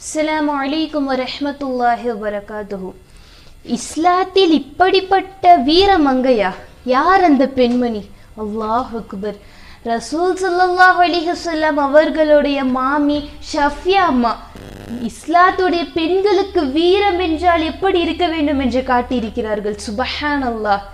அஸ்லாம் அலைக்கும் வரமத்துல்லாஹி வபரகாத்துஹு இஸ்லாத்தில் இப்படிப்பட்ட வீரமங்கையா யார் அந்த பெண்மணி? அல்லாஹ் அக்பர். ரசூல் சல்லாஹ் அலிஹசல்லாம் அவர்களுடைய மாமி ஷஃபியா அம்மா. இஸ்லாத்துடைய பெண்களுக்கு வீரம் என்றால் எப்படி இருக்க வேண்டும் என்று காட்டியிருக்கிறார்கள்? சுபஹான் அல்லாஹ்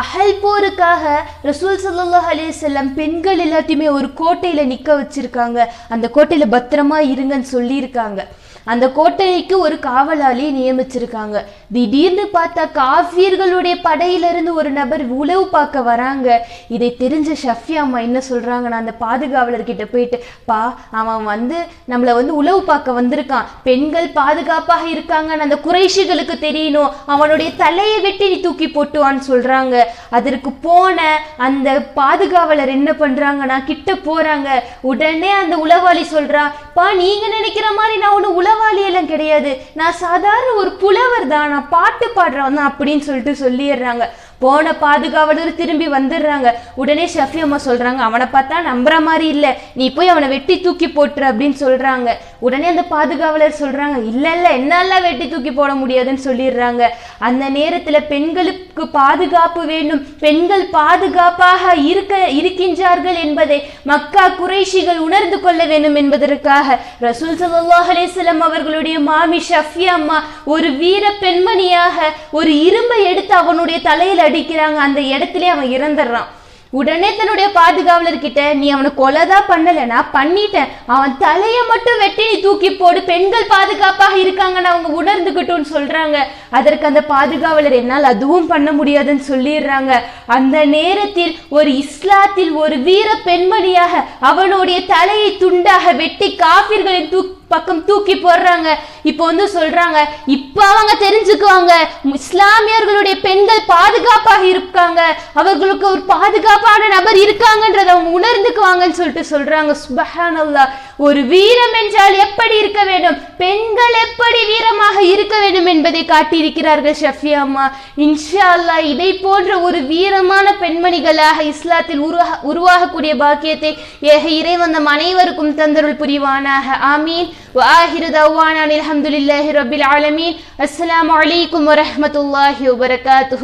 அகல் போருக்காக ரசூல் ஸல்லல்லாஹு அலைஹி பெண்கள் எல்லாத்தையுமே ஒரு கோட்டையில் நிற்க வச்சுருக்காங்க. அந்த கோட்டையில் பத்திரமா இருங்கன்னு சொல்லியிருக்காங்க. அந்த கோட்டைக்கு ஒரு காவலாளி நியமிச்சிருக்காங்க. திடீர்னு பார்த்தா காஃபியர்களுடைய படையிலிருந்து ஒரு நபர் உளவு பார்க்க வராங்க. இதை தெரிஞ்ச ஷஃபி அம்மா என்ன சொல்றாங்கன்னா அந்த பாதுகாவலர்கிட்ட போயிட்டு பா அவன் வந்து நம்மளை வந்து உளவு பார்க்க வந்திருக்கான். பெண்கள் பாதுகாப்பாக இருக்காங்கன்னு அந்த குறைஷிகளுக்கு தெரியணும். அவனுடைய தலையை வெட்டி நீ தூக்கி போட்டுவான்னு சொல்றாங்க. அதற்கு போன அந்த பாதுகாவலர் என்ன பண்றாங்கன்னா கிட்ட போறாங்க. உடனே அந்த உளவாளி சொல்றா பா நீங்க நினைக்கிற மாதிரி நான் ஒண்ணு உளவாளி எல்லாம் கிடையாது. நான் சாதாரண ஒரு புலவர் தான் நான் பாட்டு பாடுறவன் தான் அப்படின்னு சொல்லிட்டு சொல்லிடுறாங்க. போன பாதுகாவலர் திரும்பி வந்துடுறாங்க. உடனே ஷஃபி அம்மா சொல்றாங்க அவனை பார்த்தா நம்புற மாதிரி இல்லை. நீ போய் அவனை வெட்டி தூக்கி போட்டுரு அப்படின்னு சொல்றாங்க. உடனே அந்த பாதுகாவலர் சொல்றாங்க இல்ல இல்ல என்னால வெட்டி தூக்கி போட முடியாதுன்னு சொல்லிடுறாங்க. அந்த நேரத்துல பெண்களுக்கு பாதுகாப்பு வேண்டும். பெண்கள் பாதுகாப்பாக இருக்க இருக்கின்றார்கள் என்பதை மக்கா குறைஷிகள் உணர்ந்து கொள்ள வேண்டும் என்பதற்காக ரசூல் சல்லாஹ் அலைஹி அவர்களுடைய மாமி ஷஃபி அம்மா ஒரு வீர பெண்மணியாக ஒரு இரும்பை எடுத்து அவனுடைய தலையில் அடிக்கிறாங்க. அந்த இடத்துல அவன் இறந்துடுறான். உடனே தன்னுடைய பாதுகாவலர் கிட்ட நீ அவனை கொலைதான் தான் நான் பண்ணிட்டேன். அவன் தலையை மட்டும் வெட்டி நீ தூக்கி போடு. பெண்கள் பாதுகாப்பாக இருக்காங்கன்னு அவங்க உணர்ந்துக்கிட்டோன்னு சொல்றாங்க. அதற்கு அந்த பாதுகாவலர் என்னால் அதுவும் பண்ண முடியாதுன்னு சொல்லிடுறாங்க. அந்த நேரத்தில் ஒரு இஸ்லாத்தில் ஒரு வீர பெண்மணியாக அவனுடைய தலையை துண்டாக வெட்டி காபிர்களின் தூக்கி பக்கம் தூக்கி போடுறாங்க. இப்போ வந்து சொல்றாங்க இப்ப அவங்க தெரிஞ்சுக்குவாங்க. இஸ்லாமியர்களுடைய பெண்கள் பாதுகாப்பாக இருக்காங்க. அவர்களுக்கு ஒரு பாதுகாப்பான நபர் இருக்காங்கன்றத அவங்க உணர்ந்துக்குவாங்கன்னு சொல்லிட்டு சொல்றாங்க. சுபஹானல்லாஹ். ஒரு வீரம் என்றால் எப்படி இருக்க வேண்டும் பெண்கள் எப்படி வீரமாக இருக்க வேண்டும் என்பதை காட்டியிருக்கிறார்கள் ஷஃபி அம்மா இன்ஷா அல்லாஹ் இதை போன்ற ஒரு வீரமான பெண்மணிகளாக இஸ்லாத்தில் உருவா உருவாகக்கூடிய பாக்கியத்தை ஏக இறைவன் நம் அனைவருக்கும் தந்தருள் புரிவானாக ஆமீன் وآخر دعوانا أن الحمد لله رب العالمين السلام عليكم ورحمة الله وبركاته